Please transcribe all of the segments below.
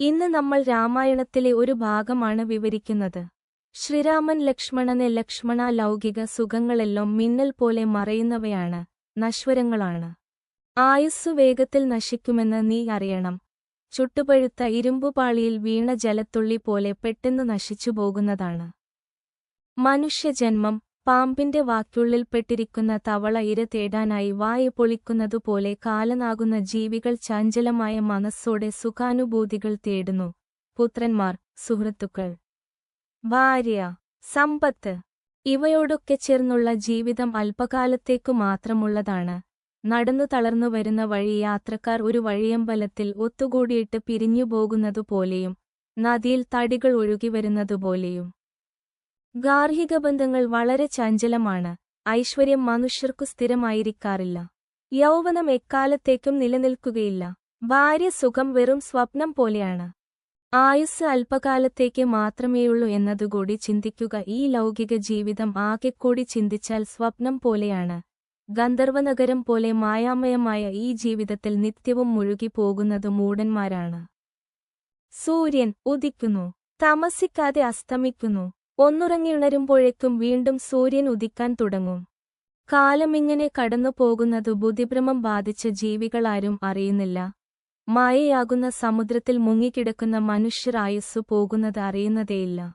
ഇന്ന് നമ്മൾ രാമായണത്തിലെ ഒരു ഭാഗമാണ് വിവരിക്കുന്നത്. ശ്രീരാമൻ ലക്ഷ്മണനെ ലക്ഷ്മണ ലൗകിക സുഖങ്ങളെല്ലാം മിന്നൽ പോലെ മറയുന്നവയാണ് നശ്വരങ്ങളാണ്. ആയുസ്സു വേഗത്തിൽ നശിക്കുമെന്ന് നീ അറിയണം. ചുട്ടുപഴുത്ത ഇരുമ്പുപാളിയിൽ വീണ ജലത്തുള്ളി പോലെ പെട്ടെന്ന് നശിച്ചു പോകുന്നതാണ് മനുഷ്യജന്മം പാമ്പിന്റെ വാക്കുള്ളിൽപ്പെട്ടിരിക്കുന്ന തവള ഇര തേടാനായി വായ പൊളിക്കുന്നതുപോലെ കാലനാകുന്ന ജീവികൾ ചഞ്ചലമായ മനസ്സോടെ സുഖാനുഭൂതികൾ തേടുന്നു. പുത്രന്മാർ സുഹൃത്തുക്കൾ. ഭാര്യ സമ്പത്ത്. ഇവയോടൊക്കെ ചേർന്നുള്ള ജീവിതം അല്പകാലത്തേക്കു മാത്രമുള്ളതാണ്. നടന്നു തളർന്നു വരുന്ന വഴി യാത്രക്കാർ ഒരു വഴിയമ്പലത്തിൽ ഒത്തുകൂടിയിട്ട് പിരിഞ്ഞു പോകുന്നതുപോലെയും നദിയിൽ തടികൾ ഒഴുകിവരുന്നതുപോലെയും ഗാർഹിക ബന്ധങ്ങൾ വളരെ ചഞ്ചലമാണ്. ഐശ്വര്യം മനുഷ്യർക്കു സ്ഥിരമായിരിക്കാറില്ല. യൗവനം എക്കാലത്തേക്കും നിലനിൽക്കുകയില്ല. ഭാര്യ സുഖം വെറും സ്വപ്നം പോലെയാണ്. ആയുസ് അല്പകാലത്തേക്ക് മാത്രമേയുള്ളൂ എന്നതുകൂടി ചിന്തിക്കുക. ഈ ലൗകിക ജീവിതം ആകെക്കൂടി ചിന്തിച്ചാൽ സ്വപ്നം പോലെയാണ്. ഗന്ധർവനഗരം പോലെ മായാമയമായ ഈ ജീവിതത്തിൽ നിത്യവും മുഴുകി പോകുന്നത് മൂടന്മാരാണ് സൂര്യൻ ഉദിക്കുന്നു. തമസിക്കാതെ അസ്തമിക്കുന്നു. ഒന്നുറങ്ങിയുണരുമ്പോഴേക്കും വീണ്ടും സൂര്യൻ ഉദിക്കാൻ തുടങ്ങും. കാലമിങ്ങനെ കടന്നു പോകുന്നത് ബുദ്ധിഭ്രമം ബാധിച്ച ജീവികളാരും അറിയുന്നില്ല. മായയാകുന്ന സമുദ്രത്തിൽ മുങ്ങിക്കിടക്കുന്ന മനുഷ്യർ ആയുസ്സു പോകുന്നത് അറിയുന്നതേയില്ല.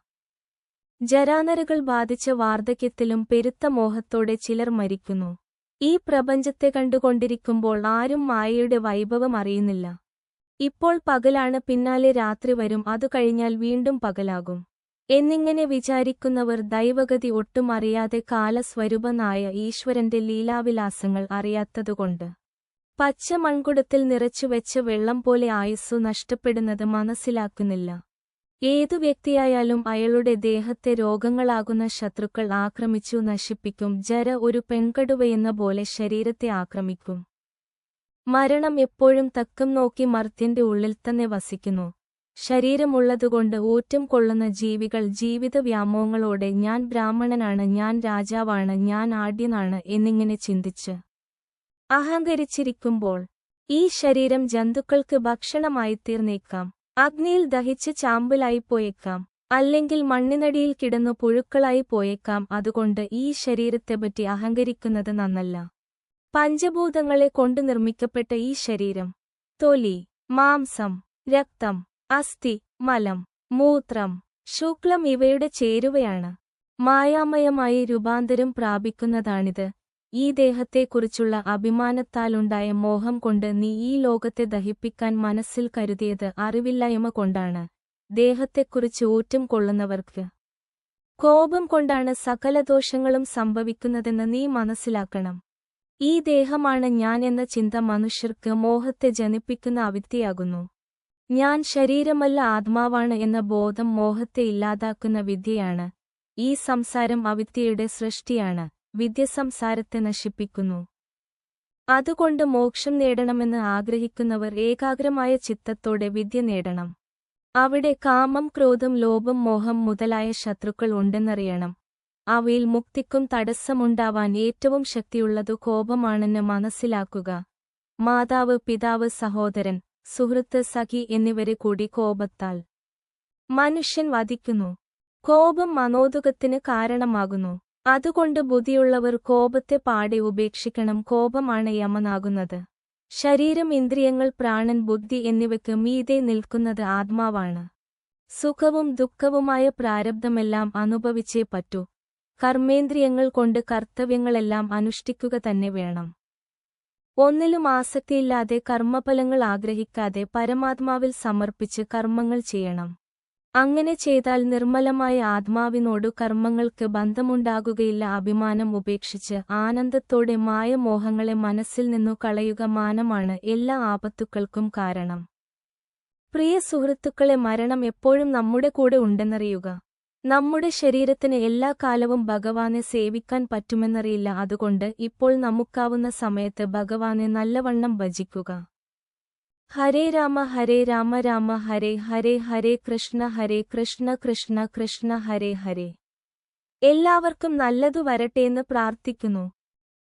ജരാനരകൾ ബാധിച്ച വാർദ്ധക്യത്തിലും പെരുത്ത മോഹത്തോടെ ചിലർ മരിക്കുന്നു. ഈ പ്രപഞ്ചത്തെ കണ്ടുകൊണ്ടിരിക്കുമ്പോൾ ആരും മായയുടെ വൈഭവം അറിയുന്നില്ല. ഇപ്പോൾ പകലാണ് പിന്നാലെ രാത്രി വരും അതു കഴിഞ്ഞാൽ വീണ്ടും പകലാകും. എന്നിങ്ങനെ വിചാരിക്കുന്നവർ ദൈവഗതി ഒട്ടും അറിയാതെ കാലസ്വരൂപനായ ഈശ്വരന്റെ ലീലാവിലാസങ്ങൾ അറിയാത്തതുകൊണ്ട് പച്ച മൺകുടത്തിൽ നിറച്ചുവെച്ച വെള്ളം പോലെ ആയുസ്സു നഷ്ടപ്പെടുന്നത് മനസ്സിലാക്കുന്നില്ല. ഏതു വ്യക്തിയായാലും അയാളുടെ ദേഹത്തെ രോഗങ്ങളാകുന്ന ശത്രുക്കൾ ആക്രമിച്ചു നശിപ്പിക്കും ജര ഒരു പെൺകടുവയെന്ന പോലെ ശരീരത്തെ ആക്രമിക്കും. മരണം എപ്പോഴും തക്കം നോക്കി മർത്യന്റെ ഉള്ളിൽ തന്നെ വസിക്കുന്നു. ശരീരമുള്ളതുകൊണ്ട് ഊറ്റം കൊള്ളുന്ന ജീവികൾ ജീവിത വ്യാമോഹങ്ങളോടെ ഞാൻ ബ്രാഹ്മണനാണ് ഞാൻ രാജാവാണ് ഞാൻ ആഢ്യനാണ് എന്നിങ്ങനെ ചിന്തിച്ച് അഹങ്കരിച്ചിരിക്കുമ്പോൾ ഈ ശരീരം ജന്തുക്കൾക്ക് ഭക്ഷണമായി തീർന്നേക്കാം അഗ്നിയിൽ ദഹിച്ച് ചാമ്പലായി പോയേക്കാം അല്ലെങ്കിൽ മണ്ണിനടിയിൽ കിടന്നു പുഴുക്കളായി പോയേക്കാം അതുകൊണ്ട് ഈ ശരീരത്തെപ്പറ്റി അഹങ്കരിക്കുന്നത് നന്നല്ല. പഞ്ചഭൂതങ്ങളെ കൊണ്ട് നിർമ്മിക്കപ്പെട്ട ഈ ശരീരം. തൊലി മാംസം രക്തം അസ്ഥി മലം മൂത്രം ശുക്ലം ഇവയുടെ ചേരുവയാണ്. മായാമയമായി രൂപാന്തരം പ്രാപിക്കുന്നതാണിത്. ഈ ദേഹത്തെക്കുറിച്ചുള്ള അഭിമാനത്താലുണ്ടായ മോഹം കൊണ്ട് നീ ഈ ലോകത്തെ ദഹിപ്പിക്കാൻ മനസ്സിൽ കരുതിയത് അറിവില്ലായ്മ കൊണ്ടാണ്. ദേഹത്തെക്കുറിച്ച് ഊറ്റം കൊള്ളുന്നവർക്ക് കോപം കൊണ്ടാണ് സകല ദോഷങ്ങളും സംഭവിക്കുന്നതെന്ന് നീ മനസ്സിലാക്കണം. ഈ ദേഹമാണ് ഞാൻ എന്ന ചിന്ത മനുഷ്യർക്ക് മോഹത്തെ ജനിപ്പിക്കുന്ന അവിദ്യയാകുന്നു. ഞാൻ ശരീരമല്ല ആത്മാവാണ് എന്ന ബോധം മോഹത്തെ ഇല്ലാതാക്കുന്ന വിദ്യയാണ്. ഈ സംസാരം അവിദ്യയുടെ സൃഷ്ടിയാണ്. വിദ്യ സംസാരത്തെ നശിപ്പിക്കുന്നു. അതുകൊണ്ട് മോക്ഷം നേടണമെന്ന് ആഗ്രഹിക്കുന്നവർ ഏകാഗ്രമായ ചിത്തത്തോടെ വിദ്യ നേടണം. അവിടെ കാമം ക്രോധം ലോഭം മോഹം മുതലായ ശത്രുക്കൾ ഉണ്ടെന്നറിയണം. അവയിൽ മുക്തിക്കും തടസ്സമുണ്ടാവാൻ ഏറ്റവും ശക്തിയുള്ളതു കോപമാണെന്ന് മനസ്സിലാക്കുക. മാതാവ് പിതാവ് സഹോദരൻ സുഹൃത്ത് സഖി എന്നിവരെ കൂടി കോപത്താൽ മനുഷ്യൻ വധിക്കുന്നു. കോപം മനോദുഖത്തിന് കാരണമാകുന്നു. അതുകൊണ്ട് ബുദ്ധിയുള്ളവർ കോപത്തെ പാടെ ഉപേക്ഷിക്കണം. കോപമാണ് യമനാകുന്നത് ശരീരം ഇന്ദ്രിയങ്ങൾ പ്രാണൻ ബുദ്ധി എന്നിവയ്ക്ക് മീതെ നിൽക്കുന്നത് ആത്മാവാണ്. സുഖവും ദുഃഖവുമായ പ്രാരബ്ധമെല്ലാം അനുഭവിച്ചേ പറ്റൂ. കർമ്മേന്ദ്രിയങ്ങൾ കൊണ്ട് കർത്തവ്യങ്ങളെല്ലാം അനുഷ്ഠിക്കുക തന്നെ വേണം. ഒന്നിലും ആസക്തിയില്ലാതെ കർമ്മഫലങ്ങൾ ആഗ്രഹിക്കാതെ പരമാത്മാവിൽ സമർപ്പിച്ച് കർമ്മങ്ങൾ ചെയ്യണം. അങ്ങനെ ചെയ്താൽ നിർമ്മലമായ ആത്മാവിനോടു കർമ്മങ്ങൾക്ക് ബന്ധമുണ്ടാകുകയില്ല. അഭിമാനം ഉപേക്ഷിച്ച് ആനന്ദത്തോടെ മായമോഹങ്ങളെ മനസ്സിൽ നിന്നു കളയുക മാനമാണ് എല്ലാ ആപത്തുക്കൾക്കും കാരണം. പ്രിയ സുഹൃത്തുക്കളെ മരണം എപ്പോഴും നമ്മുടെ കൂടെ ഉണ്ടെന്നറിയുക. നമ്മുടെ ശരീരത്തിന് എല്ലാ കാലവും ഭഗവാനെ സേവിക്കാൻ പറ്റുമെന്നറിയില്ല. അതുകൊണ്ട് ഇപ്പോൾ നമുക്കാവുന്ന സമയത്ത് ഭഗവാനെ നല്ലവണ്ണം ഭജിക്കുക. ഹരേ രാമ ഹരേ രാമ രാമ ഹരേ ഹരേ ഹരേ കൃഷ്ണ ഹരേ കൃഷ്ണ കൃഷ്ണ കൃഷ്ണ ഹരേ ഹരേ. എല്ലാവർക്കും നല്ലതു വരട്ടെ എന്ന് പ്രാർത്ഥിക്കുന്നു.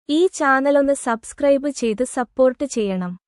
ഈ ചാനലൊന്ന് സബ്സ്ക്രൈബ് ചെയ്ത് സപ്പോർട്ട് ചെയ്യണം.